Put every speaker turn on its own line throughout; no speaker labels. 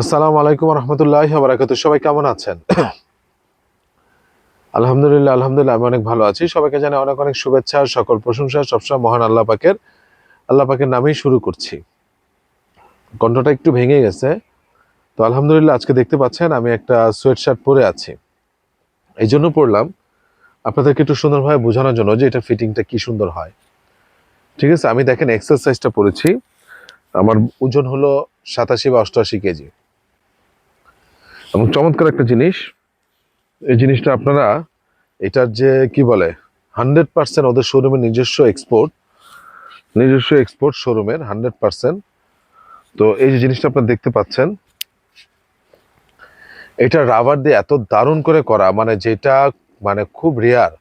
আসসালামু আলাইকুম রহমতুল্লাহ বারাকাত সবাই কেমন আছেন? আলহামদুলিল্লাহ আলহামদুলিল্লাহ, আমি অনেক ভালো আছি। সবাইকে জানাই অনেক অনেক শুভেচ্ছা, সকল প্রশংসা, সবসময় মহান আল্লাহ পাকের আল্লাহ পাকের নামেই শুরু করছি। কণ্ঠটা একটু ভেঙে গেছে। তো আলহামদুলিল্লাহ, আজকে দেখতে পাচ্ছেন, আমি একটা সোয়েট শার্ট পরে আছি। এই জন্য পরলাম। আপনাদেরকে একটু সুন্দরভাবে বোঝানোর জন্য যে এটা ফিটিংটা কি সুন্দর হয়। ঠিক আছে? আমি দেখেন, এক্সারসাইজটা পরেছি। আমার ওজন হলো সাতাশি বা অষ্টআশি কেজি। এবং চমৎকার একটা জিনিস, এই জিনিসটা আপনারা, এটার যে, কি বলে হান্ড্রেড পার্সেন্ট ওদের শোরুমের নিজস্ব এক্সপোর্ট নিজস্ব এক্সপোর্ট শোরুমের হান্ড্রেড পার্সেন্ট তো এই যে জিনিসটা আপনারা দেখতে পাচ্ছেন, এটা রাবার দিয়ে এত দারুণ করে করা মানে যেটা মানে খুব রেয়ার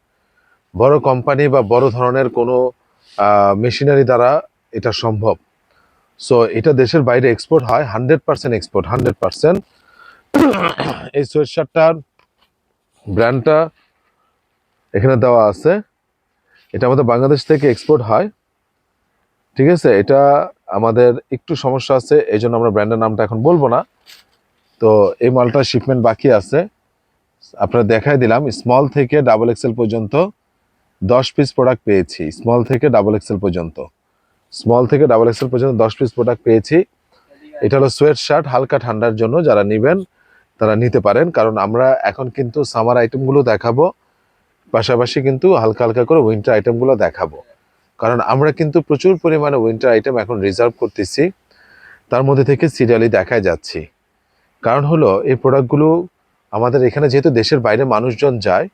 বড় কোম্পানি বা বড় ধরনের কোনো মেশিনারি দ্বারা এটা সম্ভব। সো এটা দেশের বাইরে এক্সপোর্ট হয় hundred percent export hundred percent এই সোয়েট শার্টটার ব্র্যান্ডটা এখানে দেওয়া আছে। এটা আমাদের বাংলাদেশ থেকে এক্সপোর্ট হয়। ঠিক আছে? এটা আমাদের একটু সমস্যা আছে এই জন্য আমরা ব্র্যান্ডের নামটা এখন বলব না। তো এই মালটা শিপমেন্ট বাকি আছে। আপনারা দেখাই দিলাম স্মল থেকে ডাবল এক্সেল পর্যন্ত দশ পিস প্রোডাক্ট পেয়েছি। স্মল থেকে ডাবল এক্সেল পর্যন্ত। স্মল থেকে ডাবল এক্সেল পর্যন্ত দশ পিস প্রোডাক্ট পেয়েছি। এটা হলো সোয়েট শার্ট হালকা ঠান্ডার জন্য যারা নেবেন তারা নিতে পারেন, কারণ আমরা এখন কিন্তু সামার আইটেমগুলো দেখাবো, পাশাপাশি কিন্তু হালকা হালকা করে উইন্টার আইটেমগুলো দেখাবো। কারণ আমরা কিন্তু প্রচুর পরিমাণে উইন্টার আইটেম এখন রিজার্ভ করতেছি, তার মধ্যে থেকে সিরিয়ালি দেখায় যাচ্ছি। কারণ হলো, এই প্রোডাক্টগুলো আমাদের এখানে যেহেতু দেশের বাইরে মানুষজন যায়,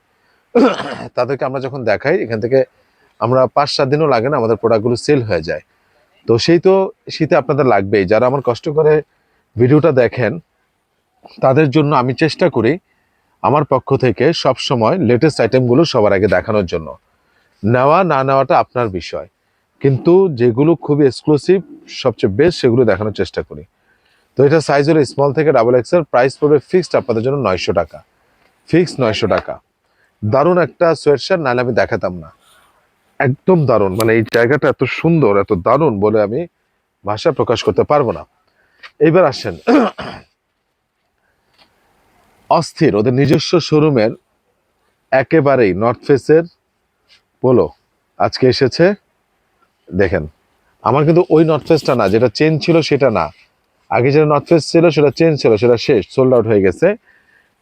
তাদেরকে আমরা যখন দেখাই, এখান থেকে আমরা পাঁচ সাত দিনও লাগে না আমাদের প্রোডাক্টগুলো সেল হয়ে যায়। তো সেই তো শীতে আপনাদের লাগবেই। যারা আমার কষ্ট করে ভিডিওটা দেখেন তাদের জন্য আমি চেষ্টা করি আমার পক্ষ থেকে সব সময় লেটেস্ট আইটেমগুলো সবার আগে দেখানোর জন্য। নেওয়া, না নেওয়াটা আপনার বিষয়। কিন্তু যেগুলো খুবই এক্সক্লুসিভ সবচেয়ে বেস্ট সেগুলো দেখানোর চেষ্টা করি। তো এটা সাইজ হলো স্মল থেকে ডাবল এক্সেল প্রাইস পড়বে ফিক্সড আপনাদের জন্য নয়শো টাকা। ফিক্সড নয়শো টাকা। দারুণ একটা সোয়েট শার্ট নাহলে আমি দেখাতাম না। একদম দারুণ। মানে এই জায়গাটা এত সুন্দর, এত দারুণ বলে আমি ভাষা প্রকাশ করতে পারব না। এইবার আসেন। অস্থির। ওদের নিজস্ব শোরুমের একেবারেই নর্থ ফেসের পোলো আজকে এসেছে, দেখেন। আমার কিন্তু ওই নর্থ ফেসটা না, যেটা চেন ছিল সেটা না। আগে যেটা নর্থ ফেস ছিল, সেটা চেন ছিল, সেটা শেষ সোল্ড আউট হয়ে গেছে।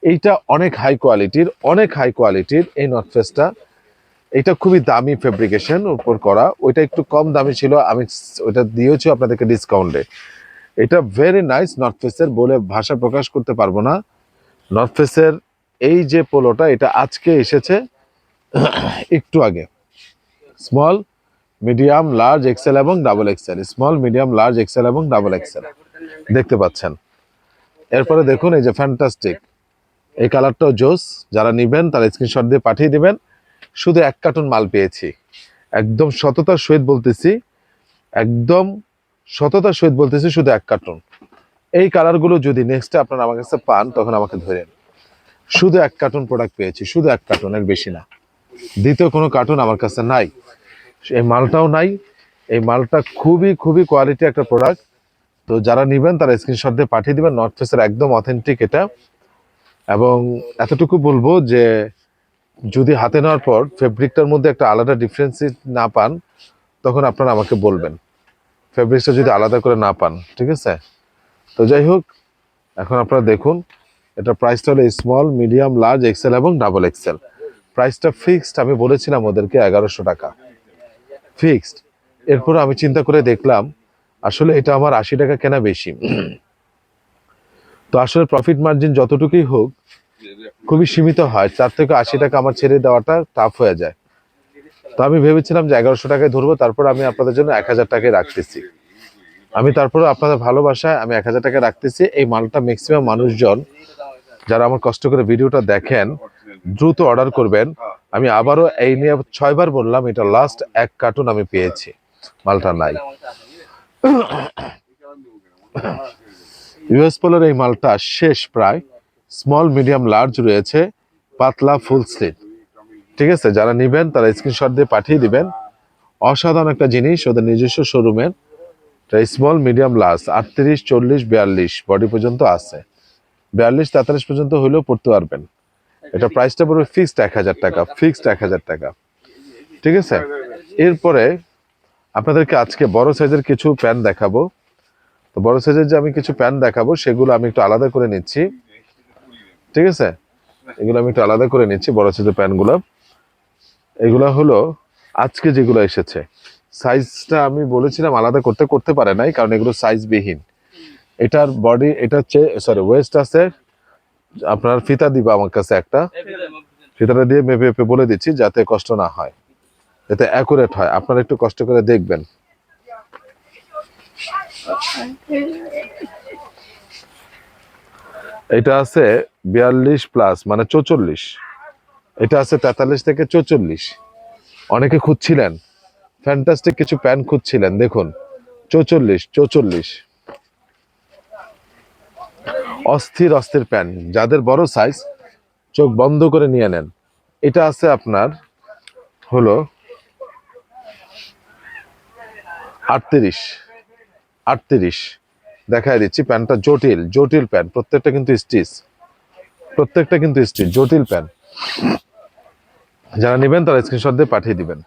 এইটা অনেক হাই কোয়ালিটির অনেক হাই কোয়ালিটির এই নর্থ ফেসটা এটা খুবই দামি ফেব্রিকেশন উপর করা। ওইটা একটু কম দামি ছিল, আমি ওইটা দিয়েছি আপনাদেরকে ডিসকাউন্টে এটা ভেরি নাইস নর্থ ফেসের বলে ভাষা প্রকাশ করতে পারব না। নর্থ ফেসের এই যে পোলোটা, এটা আজকে এসেছে একটু আগে। স্মল মিডিয়াম লার্জ এক্সেল এবং double XL small medium large XL এবং ডাবল এক্সেল দেখতে পাচ্ছেন। এরপরে দেখুন, এই যে ফ্যান্টাস্টিক এই কালারটাও জোস। যারা নিবেন, তারা স্ক্রিনশট দিয়ে পাঠিয়ে দিবেন। শুধু এক কার্টুন মাল পেয়েছি। একদম সততার সহিত বলতেছি। একদম সততার সহিত বলতেছি শুধু এক কার্টুন। এই কালারগুলো যদি নেক্সটে আপনারা আমার কাছে পান, তখন আমাকে ধরেন শুধু এক কার্টুন প্রোডাক্ট পেয়েছি, শুধু এক কার্টুন এর বেশি না। দ্বিতীয় কোনো কার্টুন আমার কাছে নাই। এই মালটাও নাই। এই মালটা খুবই খুবই কোয়ালিটি একটা প্রোডাক্ট তো যারা নেবেন, তারা স্ক্রিনশট দিয়ে পাঠিয়ে দেবেন। নর্থ ফেসের একদম অথেন্টিক এটা। এবং এতটুকু বলব যে, যদি হাতে নেওয়ার পর ফেব্রিকটার মধ্যে একটা আলাদা ডিফারেন্স না পান, তখন আপনারা আমাকে বলবেন। ফেব্রিক্সটা যদি আলাদা করে না পান, ঠিক আছে? তো যাই হোক, এখন আপনারা দেখুন, এটা প্রাইসটা হলো স্মল মিডিয়াম লার্জ এক্সেল এবং ডাবল এক্সেল প্রাইসটা ফিক্সড আমি বলেছিলাম ওদেরকে এগারোশো টাকা। ফিক্সড এরপর আমি চিন্তা করে দেখলাম, আসলে এটা আমার আশি টাকা কেনা বেশি। তো আসলে প্রফিট মার্জিন যতটুকুই হোক, খুবই সীমিত হয়। চার থেকে আশি টাকা আমার ছেড়ে দেওয়াটা টাফ হয়ে যায়। তো আমি ভেবেছিলাম যে এগারোশো টাকায় ধরবো, তারপর আমি আপনাদের জন্য এক হাজার টাকায় রাখতেছি। আমি তারপরে আপনাদের ভালোবাসায় আমি এক হাজার টাকা রাখতেছি। এই মালটা ম্যাক্সিমাম মানুষজন যারা আমার কষ্ট করে ভিডিওটা দেখেন, দ্রুত অর্ডার করবেন। আমি আবারও এই নিয়ে ছয়বার বললাম, এটা লাস্ট এক কার্টুন আমি পেয়েছি। মালটা নাই। ইউএস পোলের এই মালটা শেষ প্রায়। স্মল মিডিয়াম লার্জ রয়েছে। পাতলা ফুল স্লিভ ঠিক আছে? যারা নেবেন, তারা স্ক্রিনশট দিয়ে পাঠিয়ে দিবেন। অসাধারণ একটা জিনিস ওদের নিজস্ব শোরুমের স্মল মিডিয়াম লার্জ আটত্রিশ, চল্লিশ, বিয়াল্লিশ বডি পর্যন্ত আছে। বিয়াল্লিশ, তেতাল্লিশ পর্যন্ত হলেও পড়তে পারবেন। এটা প্রাইসটা পড়বে ফিক্সড এক হাজার টাকা ফিক্সড এক হাজার টাকা। ঠিক আছে? এরপরে আপনাদেরকে আজকে বড় সাইজের কিছু প্যান্ট দেখাবো। তো বড় সাইজের যে আমি কিছু প্যান্ট দেখাবো, সেগুলো আমি একটু আলাদা করে নিচ্ছি। ঠিক আছে? এগুলো আমি একটু আলাদা করে নিচ্ছি, বড় সাইজের প্যান্টগুলো এগুলো হলো, আজকে যেগুলো এসেছে সাইজটা আমি বলেছিলাম আলাদা করতে করতে পারে নাই, কারণ এগুলো সাইজ বিহীন এটার বডি এটা হচ্ছে সরি ওয়েস্ট আছে, আপনার ফিতা দিবা আমার কাছে একটা। ফিতাটা দিয়ে মেপে মেপে বলে দিচ্ছি যাতে কষ্ট না হয়, যাতে অ্যাকুরেট হয়। আপনারা একটু কষ্ট করে দেখবেন। এটা আছে বিয়াল্লিশ প্লাস মানে চৌচল্লিশ। এটা আছে তেতাল্লিশ থেকে চৌচল্লিশ। অনেকে খুঁজছিলেন। ফ্যান্টাস্টিক কিছু প্যান্ট খুঁজছিলেন, দেখুন। চৌচল্লিশ চৌচল্লিশ। অস্থির অস্থির প্যান্ট যাদের বড় সাইজ চোখ বন্ধ করে নিয়ে নেন। এটা আছে আপনার, হলো আটত্রিশ আটত্রিশ। দেখাই দিচ্ছি প্যান্টটা জটিল জটিল প্যান্ট প্রত্যেকটা কিন্তু স্টিচ প্রত্যেকটা কিন্তু স্টিচ জটিল প্যান্ট যারা নেবেন তারা স্ক্রিনশট দিয়ে পাঠিয়ে দিবেন।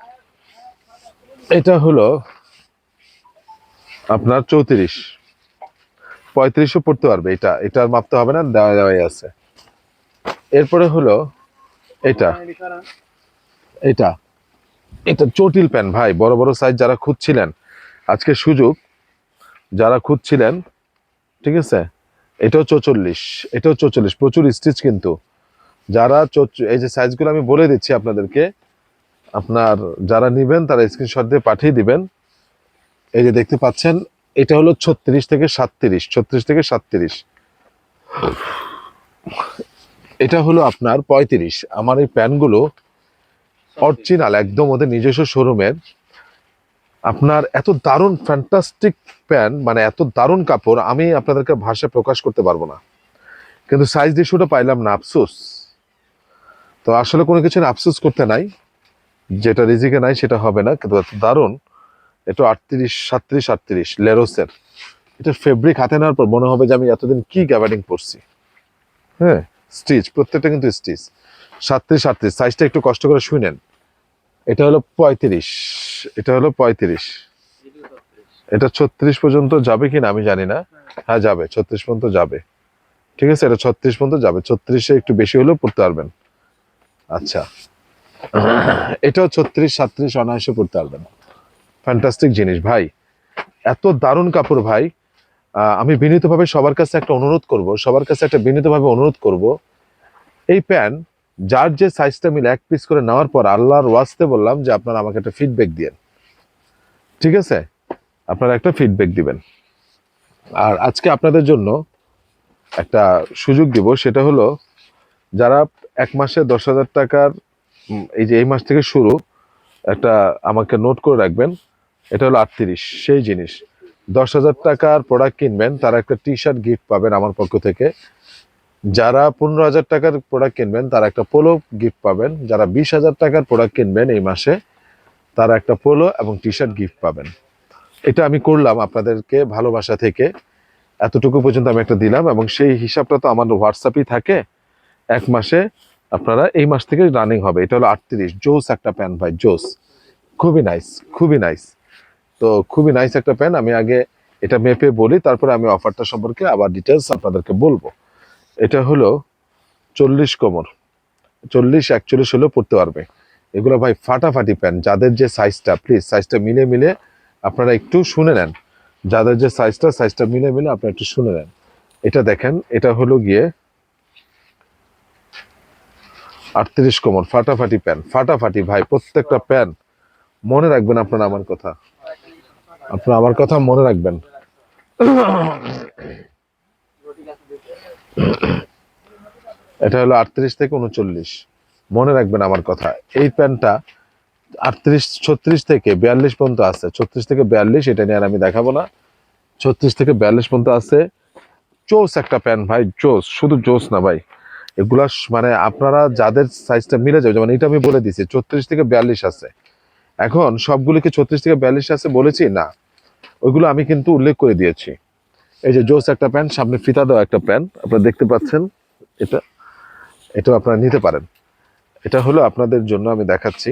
এটা হলো আপনার চৌত্রিশ। পঁয়ত্রিশও পড়তে পারবে, এটা, এটার মাপতে হবে না, দেওয়া দেওয়াই আছে। এরপরে হলো এটা। এটা। এটা চটিল প্যান ভাই, বড় বড় সাইজ যারা খুঁজছিলেন। আজকে সুযোগ, যারা খুঁজছিলেন, ঠিক আছে? এটাও চৌচল্লিশ এটাও চৌচল্লিশ, প্রচুর স্টিচ কিন্তু। যারা এই যে সাইজগুলো আমি বলে দিচ্ছি আপনাদেরকে আপনার যারা নিবেন, তারা স্ক্রিনশট দিয়ে পাঠিয়ে দিবেন। এই যে দেখতে পাচ্ছেন, এটা হলো ছত্রিশ থেকে সাতত্রিশ, ছত্রিশ থেকে সাতত্রিশ। এটা হলো আপনার পঁয়ত্রিশ। আমার এই প্যান্টগুলো অরিজিনাল একদম ওদের নিজস্ব শোরুমের আপনার এত দারুণ ফ্যান্টাস্টিক প্যান্ট মানে এত দারুণ কাপড়, আমি আপনাদেরকে ভাষায় প্রকাশ করতে পারব না। কিন্তু সাইজ ডিস্যুটা পাইলাম না, আফসোস। তো আসলে কোনো কিছু আফসোস করতে নাই। যেটা রিজিকে নাই সেটা হবে না, কিন্তু দারুণ। এটা আটত্রিশ, সাতত্রিশ, আটত্রিশ, লেরোসের। এটা ফেব্রিক হাতে নেওয়ার পর মনে হবে যে আমি এতদিন কি গ্যাবার্ডিং পরছি হ্যাঁ স্টিচ প্রত্যেকটা কিন্তু স্টিচ সাতত্রিশ, আটত্রিশ সাইজটা একটু কষ্ট করে শুনেন এটা হলো পঁয়ত্রিশ, এটা হলো পঁয়ত্রিশ। এটা ছত্রিশ পর্যন্ত যাবে কিনা আমি জানি না। হ্যাঁ যাবে, ছত্রিশ পর্যন্ত যাবে। ঠিক আছে, এটা ছত্রিশ পর্যন্ত যাবে। ছত্রিশে একটু বেশি হলেও পড়তে পারবেন। আচ্ছা। এটাও ছত্রিশ, সাতত্রিশ অনায়াসে পড়তে পারবেন ফ্যান্টাস্টিক জিনিস, ভাই। এত দারুণ কাপড়, ভাই। আমি বিনীতভাবে সবার কাছে একটা অনুরোধ করব, সবার কাছে একটা বিনীতভাবে অনুরোধ করব। এই প্যান্ট, যার যে সাইজটা মিলে এক পিস করে নেওয়ার পর আল্লাহর ওয়াস্তে বললাম যে আপনারা আমাকে একটা ফিডব্যাক দিয়েন। ঠিক আছে? আপনারা একটা ফিডব্যাক দিবেন। আর আজকে আপনাদের জন্য একটা সুযোগ দিব, সেটা হলো যারা এক মাসে দশ হাজার টাকার এই যে এই মাস থেকে শুরু, একটা আমাকে নোট করে রাখবেন, এটা হলো আটত্রিশ, সেই জিনিস। দশ হাজার টাকার প্রোডাক্ট কিনবেন, তারা একটা টি শার্ট গিফট পাবেন আমার পক্ষ থেকে। যারা পনেরো হাজার টাকার প্রোডাক্ট কিনবেন, তারা একটা পোলো গিফট পাবেন। যারা বিশ হাজার টাকার প্রোডাক্ট কিনবেন এই মাসে, তারা একটা পোলো এবং টি শার্ট গিফট পাবেন। এটা আমি করলাম আপনাদেরকে ভালোবাসা থেকে। এতটুকু পর্যন্ত আমি একটা দিলাম এবং সেই হিসাবটা তো আমার হোয়াটসঅ্যাপই থাকে। এক মাসে আপনারা এই মাস থেকে রানিং হবে। এটা হলো আটত্রিশ। জোস একটা প্যান ভাই, জোস। খুবই নাইস খুবই নাইস তো খুবই নাইস একটা প্যান আমি আগে এটা মেপে বলি, তারপরে আমি অফারটা সম্পর্কে আবার ডিটেলস আপনাদেরকে বলব। এটা হলো চল্লিশ কোমর। চল্লিশ একচল্লিশ হলেও পড়তে পারবে। এগুলো ভাই ফাটাফাটি প্যান যাদের যে সাইজটা প্লিজ সাইজটা মিলে মিলে আপনারা একটু শুনে নেন। যাদের যে সাইজটা সাইজটা মিলে মিলে আপনারা একটু শুনে নেন। এটা দেখেন, এটা হলো গিয়ে আটত্রিশ কোমর, ফাটাফাটি প্যান, ফাটাফাটি ভাই, প্রত্যেকটা প্যান। মনে রাখবেন আপনারা আমার কথা। আপনারা আমার কথা মনে রাখবেন। এটা হলো আটত্রিশ থেকে উনচল্লিশ। মনে রাখবেন আমার কথা। এই প্যান্টটা আটত্রিশ, ছত্রিশ থেকে বিয়াল্লিশ পর্যন্ত আছে। ছত্রিশ থেকে বিয়াল্লিশ, এটা নিয়ে আর আমি দেখাবো না। ছত্রিশ থেকে বিয়াল্লিশ পর্যন্ত আছে। জোস একটা প্যান্ট ভাই, জোস। শুধু জোস না ভাই। এগুলা মানে আপনারা যাদের সাইজটা মিলে যাবে, যেমন এটা আমি বলে দিছি, ছত্রিশ থেকে বিয়াল্লিশ আছে। এখন সবগুলিকে ছত্রিশ থেকে বিয়াল্লিশ আছে বলেছি? না। ওইগুলো আমি কিন্তু উল্লেখ করে দিয়েছি। এই যে জোস একটা প্যান্ট, সামনে ফিতা দেওয়া একটা প্যান্ট, আপনারা দেখতে পাচ্ছেন এটা। এটাও আপনারা নিতে পারেন। এটা হলো আপনাদের জন্য আমি দেখাচ্ছি।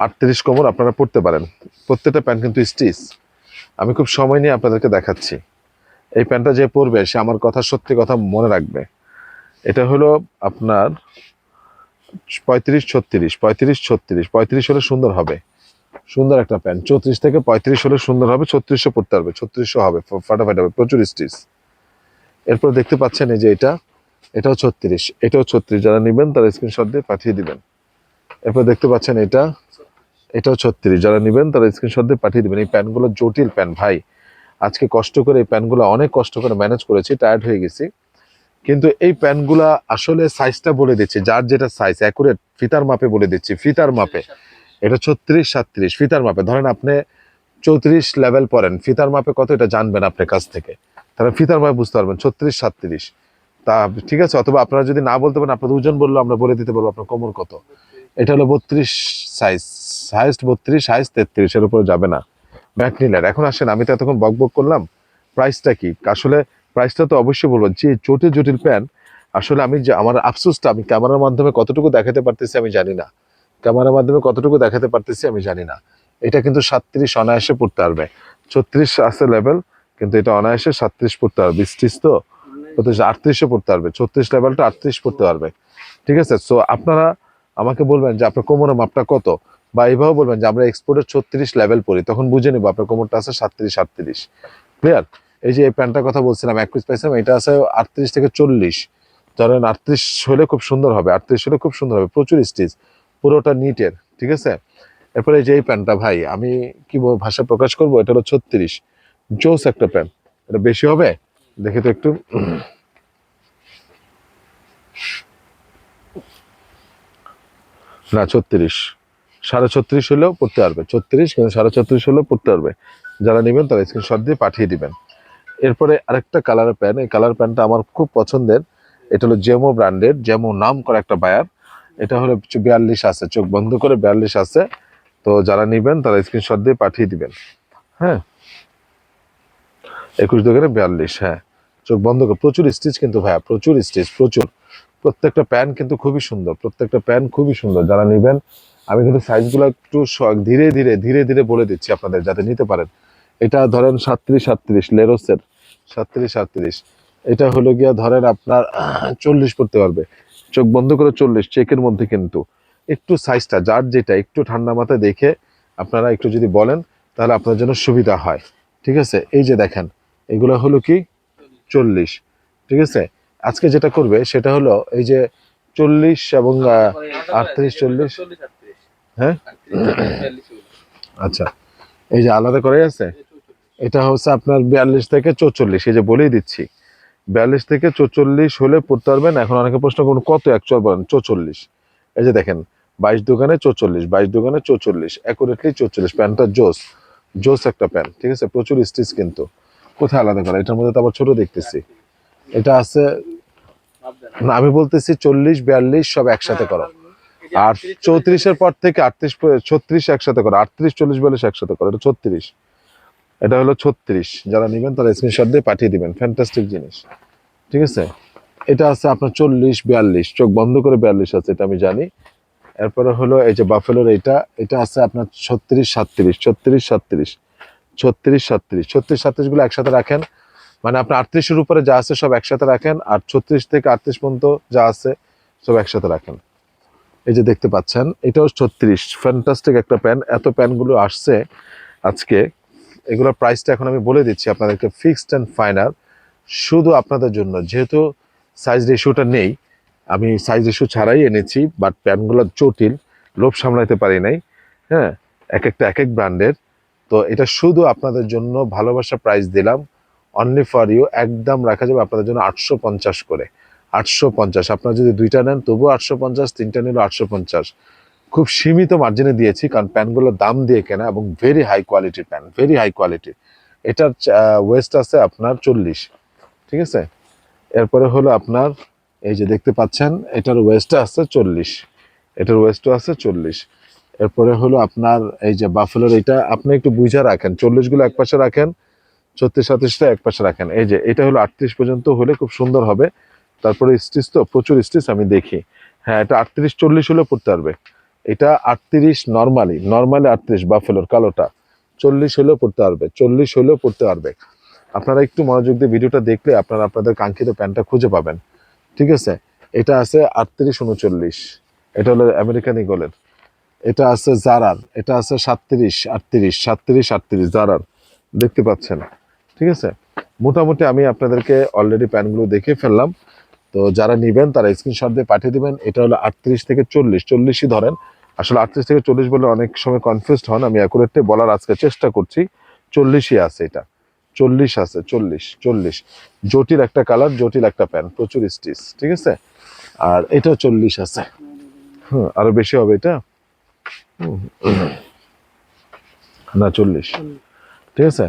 আটত্রিশ কোমর আপনারা পড়তে পারেন। প্রত্যেকটা প্যান্ট কিন্তু স্টিচ আমি খুব সময় নিয়ে আপনাদেরকে দেখাচ্ছি। এই প্যান্টটা যে পরবে, সে আমার কথা, সত্যি কথা মনে রাখবে। এটা হলো আপনার পঁয়ত্রিশ ছত্রিশ পঁয়ত্রিশ ছত্রিশ, পঁয়ত্রিশ হলে সুন্দর হবে। সুন্দর একটা প্যান্ট, চৌত্রিশ থেকে পঁয়ত্রিশ হলে সুন্দর হবে ছত্রিশশো পড়তে পারবে ছত্রিশশো হবে ফাটাফাটি হবে, প্রচুর স্টিচ এরপর দেখতে পাচ্ছেন এই যে এটা, এটাও ছত্রিশ এটাও ছত্রিশ, যারা নেবেন তারা স্ক্রিনশট দিয়ে পাঠিয়ে দিবেন। এরপর দেখতে পাচ্ছেন এটা, এটাও ছত্রিশ, যারা নেবেন তারা স্ক্রিনশট দিয়ে পাঠিয়ে দিবেন। এই প্যান্টগুলো জটিল প্যান্ট ভাই। আজকে কষ্ট করে এই প্যান্টগুলো অনেক কষ্ট করে ম্যানেজ করেছি টায়ার্ড হয়ে গেছি। কিন্তু এই প্যান্টগুলা আসলে সাইজটা বলে দিচ্ছি যার যেটা সাইজ অ্যাকুরেট ফিতার মাপে বলে দিচ্ছি ফিতার মাপে। এটা ছত্রিশ সাতত্রিশ ফিতার মাপে। ধরেন আপনি চৌত্রিশ লেভেল পড়েন ফিতার মাপে কত এটা জানবেন আপনার কাছ থেকে? তাহলে ফিতার মাপে বুঝতে পারবেন ছত্রিশ সাতত্রিশ। তা ঠিক আছে অথবা আপনারা যদি না বলতে পারেন আপনাদের ওজন বলল আমরা বলে দিতে পারব আপনার কোমর কত। এটা হলো বত্রিশ সাইজ হাইস্ট বত্রিশ হাইস্ট তেত্রিশ এর উপরে যাবে না। ম্যাকনিলার এখন আসেন, আমি তো এতক্ষণ বক করলাম। প্রাইসটা কি? আসলে প্রাইসটা তো অবশ্যই বলব, যে জটিল জটিল প্যান, আসলে আমি যে আমার আফসোসটা, আমি ক্যামেরার মাধ্যমে কতটুকু দেখাতে পারতেছি আমি জানি না। ক্যামেরার মাধ্যমে কতটুকু দেখাতে পারতেছি আমি জানি না। এটা কিন্তু সাতত্রিশ অনায়াসে পড়তে পারবে। ছত্রিশ আছে লেভেল কিন্তু এটা অনায়াসে সাতত্রিশ পড়তে পারবে। স্টিচ তো? আটত্রিশে পড়তে পারবে। ছত্রিশ লেভেলটা আটত্রিশ পড়তে পারবে। ঠিক আছে? সো আপনারা আমাকে বলবেন যে আপনার কোমরের মাপটা কত? বা এইভাবে বলবেন যে আমরা এক্সপোর্টের ছত্রিশ লেভেল পড়ি, তখন বুঝে নেব আপনার কোমরটা আছে সাতত্রিশ, আটত্রিশ। ক্লিয়ার এই যে এই প্যান্টটার কথা বলছিলাম, এক পিস পাইছিলাম, এটা আছে আটত্রিশ থেকে চল্লিশ। ধরেন আটত্রিশ হলে খুব সুন্দর হবে, আটত্রিশ হলে খুব সুন্দর হবে, প্রচুর স্টিচ পুরোটা নিটের ঠিক আছে? এরপরে যে এই প্যান্টটা, ভাই, আমি কি ভাষা প্রকাশ করব? এটা হলো ছত্রিশ। জোস একটা প্যান্ট, এটা বেশি হবে? দেখে তো একটু। না, ছত্রিশ। সাড়ে ছত্রিশ হলেও পড়তে পারবে। ছত্রিশ কিন্তু সাড়ে ছত্রিশ হলেও পড়তে পারবে। যারা নেবেন তারা স্ক্রিনশট দিয়ে পাঠিয়ে দিবেন। এরপরে আরেকটা কালারের প্যান্ট এই কালার প্যান্টটা আমার খুব পছন্দের। এটা হলো জেমো ব্র্যান্ডের জেমো নাম করা একটা বায়ার এটা হলো বিয়াল্লিশ আছে, চোখ বন্ধ করে বিয়াল্লিশ আছে। তো যারা নেবেন তারা স্ক্রিনশট দিয়ে পাঠিয়ে দিবেন। হ্যাঁ। একুশ দোকানে বিয়াল্লিশ হ্যাঁ। চোখ বন্ধ করে, প্রচুর স্টিচ কিন্তু ভাইয়া, প্রচুর স্টিচ প্রচুর। প্রত্যেকটা প্যান কিন্তু খুবই সুন্দর, প্রত্যেকটা প্যান খুবই সুন্দর। যারা নেবেন, আমি কিন্তু সাইজগুলো একটু ধীরে ধীরে ধীরে ধীরে বলে দিচ্ছি আপনাদের যাতে নিতে পারেন। এটা ধরেন সাতত্রিশ সাতত্রিশ, লেরোসের সাতত্রিশ সাতত্রিশ। এটা হলো গিয়া ধরেন আপনার চল্লিশ পড়তে পারবে। চোখ বন্ধ করে চল্লিশ, চেকের মধ্যে কিন্তু। একটু সাইজটা যার যেটা, একটু ঠান্ডা মাথায় দেখে আপনারা একটু যদি বলেন, তাহলে আপনার জন্য সুবিধা হয়। ঠিক আছে? এই যে দেখেন, এগুলো হলো কি? চল্লিশ। ঠিক আছে? আজকে যেটা করবে, সেটা হলো এই যে চল্লিশ এবং আটত্রিশ, চল্লিশ। হ্যাঁ? আচ্ছা। এই যে আলাদা করে আছে? এটা হচ্ছে আপনার বিয়াল্লিশ থেকে চৌচল্লিশ, এই যে বলেই দিচ্ছি। বিয়াল্লিশ থেকে চৌচল্লিশ হলে পড়তে পারবেন, এখন অনেকে প্রশ্ন করুন, কত অ্যাকচুয়াল বলেন? চৌচল্লিশ। এই যে দেখেন, বাইশ দোকানে চৌচল্লিশ, বাইশ দোকানে চৌচল্লিশ অ্যাকুরেটলি চৌচল্লিশ। প্যান্টটা জোস জোস একটা প্যান্ট, ঠিক আছে? প্রচুর স্টিচ কিন্তু। কোথায় আলাদা করা? এটার মধ্যে তো আবার ছোট দেখতেছি। এটা আছে আমি বলতেছি চল্লিশ বিয়াল্লিশ সব একসাথে করো। আর চৌত্রিশের পর থেকে আটত্রিশ ছত্রিশ একসাথে করো। আটত্রিশ চল্লিশ বিয়াল্লিশ একসাথে করো। এটা ছত্রিশ। এটা হলো ছত্রিশ। যারা নেবেন তারা স্ক্রিনশট দিয়ে পাঠিয়ে দিবেন। ফ্যান্টাস্টিক জিনিস। ঠিক আছে? এটা আছে আপনার চল্লিশ বিয়াল্লিশ। চোখ বন্ধ করে বিয়াল্লিশ আছে এটা আমি জানি। এরপরে হলো এই যে বাফেলোর এটা এটা আছে আপনার ছত্রিশ সাতত্রিশ। ছত্রিশ সাতত্রিশ। ছত্রিশ সাতত্রিশ। ছত্রিশ সাতত্রিশগুলো একসাথে রাখেন। মানে আপনার আটত্রিশের উপরে যা আছে সব একসাথে রাখেন, আর ছত্রিশ থেকে আটত্রিশ পর্যন্ত যা আছে সব একসাথে রাখেন। এই যে দেখতে পাচ্ছেন, এটাও ছত্রিশ। ফ্যান্টাস্টিক একটা প্যান এত প্যানগুলো আসছে আজকে। এগুলোর প্রাইসটা এখন আমি বলে দিচ্ছি আপনাদেরকে ফিক্সড অ্যান্ড ফাইনাল শুধু আপনাদের জন্য, যেহেতু সাইজ রেশিওটা নেই, আমি সাইজ রেশিও ছাড়াই এনেছি বাট প্যানগুলো জটিল, লোভ সামলাতে পারি নাই। হ্যাঁ এক একটা, এক এক ব্র্যান্ডের তো এটা শুধু আপনাদের জন্য ভালোবাসা প্রাইস দিলাম। অনলি ফর ইউ একদম রাখা যাবে আপনাদের জন্য আটশো পঞ্চাশ করে। আটশো পঞ্চাশ, আপনারা যদি দুইটা নেন, তবুও আটশো পঞ্চাশ, তিনটা নিলেও আটশো পঞ্চাশ। খুব সীমিত মার্জিনে দিয়েছি, কারণ প্যানগুলোর দাম দিয়ে কেনা এবং ভেরি হাই কোয়ালিটির প্যান ভেরি হাই কোয়ালিটি এটার ওয়েস্ট আছে আপনার চল্লিশ, ঠিক আছে? এরপরে হলো আপনার, এই যে দেখতে পাচ্ছেন, এটার ওয়েস্টটা আছে চল্লিশ, এটার ওয়েস্টও আছে চল্লিশ। এরপরে হলো আপনার, এই যে বাফেলোর এটা, আপনি একটু বুঝা রাখেন, চল্লিশগুলো এক পাশে রাখেন ছত্রিশ সাতত্রিশটা এক পাশে রাখেন। এই যে, এটা হলো আটত্রিশ পর্যন্ত হলে খুব সুন্দর হবে। তারপরে স্টিচ তো প্রচুর স্টিচ আমি দেখি। হ্যাঁ এটা আটত্রিশ চল্লিশ হলেও পড়তে পারবে। এটা আটত্রিশ নর্মালি নর্মালি আটত্রিশ বাফেলোর, কালোটা। চল্লিশ হলেও পড়তে পারবে, চল্লিশ হলেও পড়তে পারবে। আপনারা একটু মনোযোগ দিয়ে ভিডিওটা দেখলে আপনারা আপনাদের কাঙ্ক্ষিত প্যান্টটা খুঁজে পাবেন। ঠিক আছে? এটা আছে আটত্রিশ উনচল্লিশ। এটা হলো আমেরিকান ইগলের। এটা আছে জারার। এটা আছে সাতত্রিশ আটত্রিশ সাতত্রিশ আটত্রিশ জারার। দেখতে পাচ্ছেন? ঠিক আছে? মোটামুটি আমি আপনাদেরকে অলরেডি প্যানগুলো দেখে ফেললাম। তো যারা নিবেন তারা স্ক্রিনশট দিয়ে পাঠিয়ে দেবেন। এটা হলো আটত্রিশ থেকে চল্লিশ। চল্লিশই ধরেন। আসলে আটত্রিশ থেকে চল্লিশ বলে অনেক সময় কনফিউজড হন। আমি অ্যাকুরেটলি বলার আজকে চেষ্টা করছি। চল্লিশই আছে এটা। চল্লিশ আছে চল্লিশ চল্লিশ। জটিল একটা কালার জটিল একটা প্যান্ট প্রচুর স্টিচ ঠিক আছে? আর এটাও চল্লিশ আছে। হুম আরও বেশি হবে এটা? না চল্লিশ। ঠিক আছে?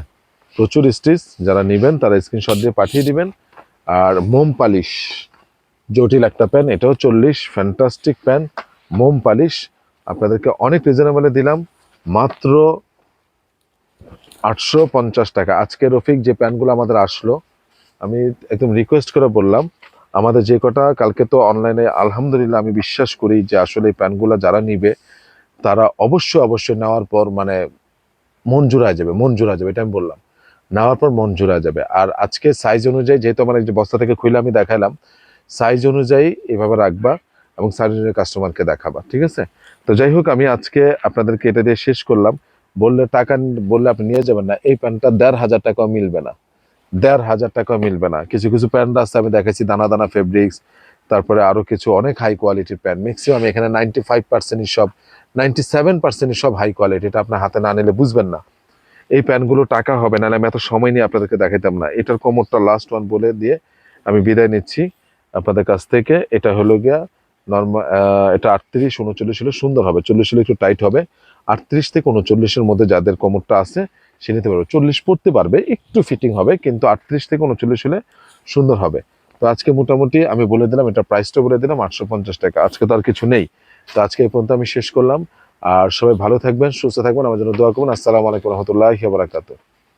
প্রচুর স্টিচ যারা নেবেন, তারা স্ক্রিনশট দিয়ে পাঠিয়ে দিবেন। আর মোম পালিশ, জটিল একটা প্যান এটাও চল্লিশ ফ্যান্টাস্টিক প্যান মোম পালিশ। আপনাদেরকে অনেক রিজনেবলে দিলাম, মাত্র আটশো পঞ্চাশ টাকা। আজকে রফিক যে প্যানগুলো আমাদের আসলো, আমি একদম রিকোয়েস্ট করে বললাম, আমাদের যে কটা, কালকে তো অনলাইনে আলহামদুলিল্লাহ আমি বিশ্বাস করি যে আসলে এই প্যানগুলো যারা নিবে, তারা অবশ্যই অবশ্যই নেওয়ার পর মানে মন জুড়ায় যাবে, মন জুড়া যাবে এটা আমি বললাম। নেওয়ার পর মন জুড়া যাবে। আর আজকে সাইজ অনুযায়ী যেহেতু আমার যে বস্তা থেকে খুলে আমি দেখালাম সাইজ অনুযায়ী এভাবে রাখবা এবং সাইজ অনুযায়ী কাস্টমারকে দেখাবা, ঠিক আছে? তো যাই হোক, আমি আজকে আপনাদেরকে এটা দিয়ে শেষ করলাম। বললে টাকা বললে আপনি নিয়ে যাবেন না, এই প্যান্টটা দেড় হাজার টাকাও মিলবে না। দেড় হাজার টাকাও মিলবে না। কিছু কিছু প্যান্ট আছে, আমি দেখাচ্ছি দানা দানা ফেব্রিক্স তারপরে আরও কিছু অনেক হাই কোয়ালিটির প্যান্ট ম্যাক্সিমাম এখানে নাইনটি ফাইভ পার্সেন্টই সব নাইনটি সেভেন পার্সেন্টই সব হাই কোয়ালিটি এটা আপনার হাতে না নিলে বুঝবেন না। এই প্যান্টগুলো টাকা হবে না আমি এত সময় নিয়ে আপনাদেরকে দেখাইতাম না। এটার কোমরটা লাস্ট ওয়ান বলে দিয়ে আমি বিদায় নিচ্ছি আপনাদের কাছ থেকে। এটা হলো গিয়া নর্মাল এটা আটত্রিশ, উনচল্লিশ হলে সুন্দর হবে। চল্লিশ হলে একটু টাইট হবে। আটত্রিশ থেকে উনচল্লিশের মধ্যে যাদের কোমরটা আছে, সে নিতে পারবে। চল্লিশ পড়তে পারবে, একটু ফিটিং হবে, কিন্তু আটত্রিশ থেকে উনচল্লিশ হলে সুন্দর হবে। তো আজকে মোটামুটি আমি বলে দিলাম, এটা প্রাইসটা বলে দিলাম, আটশো পঞ্চাশ টাকা। আজকে তো আর কিছু নেই। তো আজকে এই পর্যন্ত আমি শেষ করলাম। আর সবাই ভালো থাকবেন সুস্থ থাকবেন আমার জন্য দোয়া করুন আসসালামু আলাইকুম রহমতুল্লাহ বারাকাতুহ।